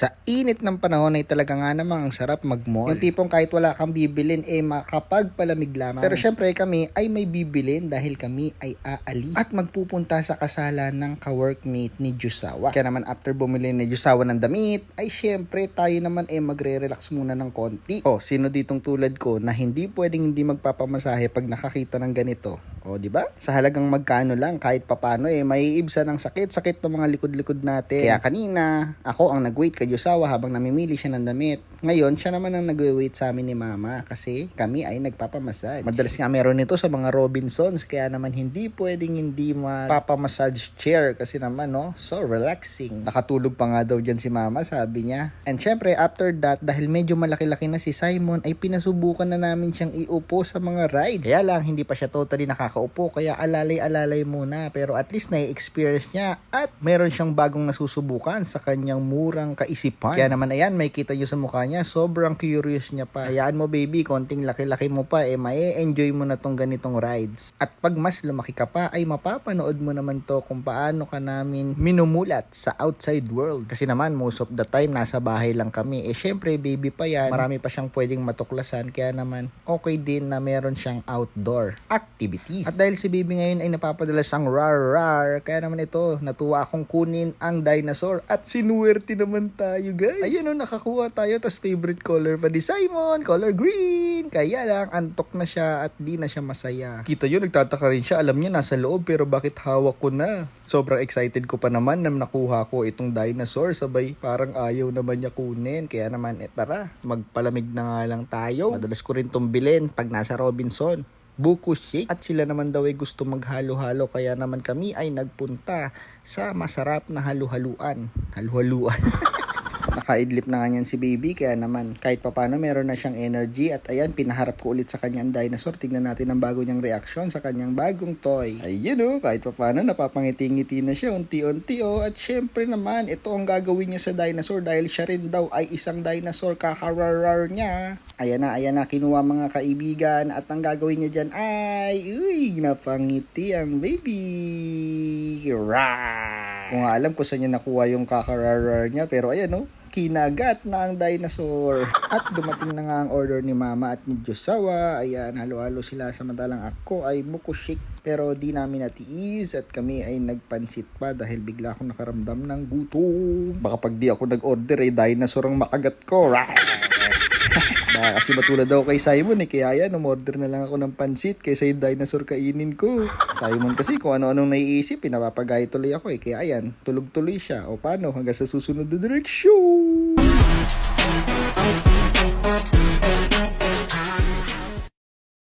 Sa init ng panahon ay talaga nga namang ang sarap mag-mall. Yung tipong kahit wala kang bibilin, eh makapagpalamig lamang. Pero syempre kami ay may bibilin dahil kami ay aalis at magpupunta sa kasala ng ka-workmate ni Jusawa. Kaya naman after bumili ni Jusawa ng damit, ay syempre tayo naman eh magre-relax muna ng konti. Oh, sino ditong tulad ko na hindi pwedeng hindi magpapamasahe pag nakakita ng ganito? O, di ba? Sa halagang magkano lang, kahit papano eh, maiibsa ng sakit, sakit ng mga likod-likod natin. Kaya kanina, ako ang nag-wait kay Josawa habang namimili siya ng damit. Ngayon, siya naman ang nag-wait sa amin ni Mama kasi kami ay nagpapamassage. Madalas nga meron nito sa mga Robinsons, kaya naman hindi pwedeng hindi magpapamassage chair kasi naman, no? So relaxing. Nakatulog pa nga daw dyan si Mama, sabi niya. And syempre, after that, dahil medyo malaki-laki na si Simon, ay pinasubukan na namin siyang iupo sa mga ride. Kaya lang, hindi pa siya totally nakakaupo, kaya alalay-alalay muna. Pero at least na-experience niya at meron siyang bagong nasusubukan sa kanyang murang kaisipan. Kaya naman ayan, may kita niyo sa mukha niya, sobrang curious niya pa. Hayaan mo baby, konting laki-laki mo pa, eh mae-enjoy mo na tong ganitong rides. At pag mas lumaki ka pa, ay mapapanood mo naman to kung paano ka namin minumulat sa outside world. Kasi naman, most of the time, nasa bahay lang kami. Eh syempre, baby pa yan, marami pa siyang pwedeng matuklasan, kaya naman, okay din na meron siyang outdoor activities. At dahil si baby ngayon ay napapadalas ang rar rar, kaya naman ito, natuwa akong kunin ang dinosaur at sinuwerte naman tayo guys. Ayun o, nakakuha tayo, tas favorite color pa ni Simon, color green. Kaya lang, antok na siya at di na siya masaya. Kita yun, nagtataka rin siya, alam niya nasa loob pero bakit hawak ko na? Sobrang excited ko pa naman na nakuha ko itong dinosaur, sabay parang ayaw naman niya kunin. Kaya naman, eh tara, magpalamig na nga lang tayo. Madalas ko rin tumbilin pag nasa Robinson buko shake at sila naman daw ay gusto maghalo-halo kaya naman kami ay nagpunta sa masarap na halu-haluan. Halu-haluan. Nakaidlip na nga niyan si baby kaya naman kahit papano meron na siyang energy at ayan pinaharap ko ulit sa kanyang dinosaur. Tignan natin ang bago niyang reaksyon sa kanyang bagong toy. Ayun oh, kahit papano napapangiti-ngiti na siya unti-unti oh. At syempre naman ito ang gagawin niya sa dinosaur dahil siya rin daw ay isang dinosaur kakararar niya. Ayan na, ayan na, kinuha mga kaibigan at ang gagawin niya dyan ay, uy, napangiti ang baby. Rawr! Kung alam ko saan niya nakuha yung kakararar niya, pero ayan oh, kinagat na ang dinosaur. At dumating na nga ang order ni Mama at ni Josawa. Ayan, halo-halo sila samantalang ako ay buko shake. Pero di namin natiis at kami ay nagpansit pa dahil bigla akong nakaramdam ng gutom. Baka pag di ako nag-order ay dinosaur ang makagat ko. Baka kasi matulad daw kay Simon eh. Kaya yan, umorder na lang ako ng pansit kaysa yung dinosaur kainin ko. Simon kasi kung ano-anong naiisip, pinapapagay tuloy ako eh. Kaya ayan, tulog-tuloy siya. O paano, hanggang sa susunod na direksyon.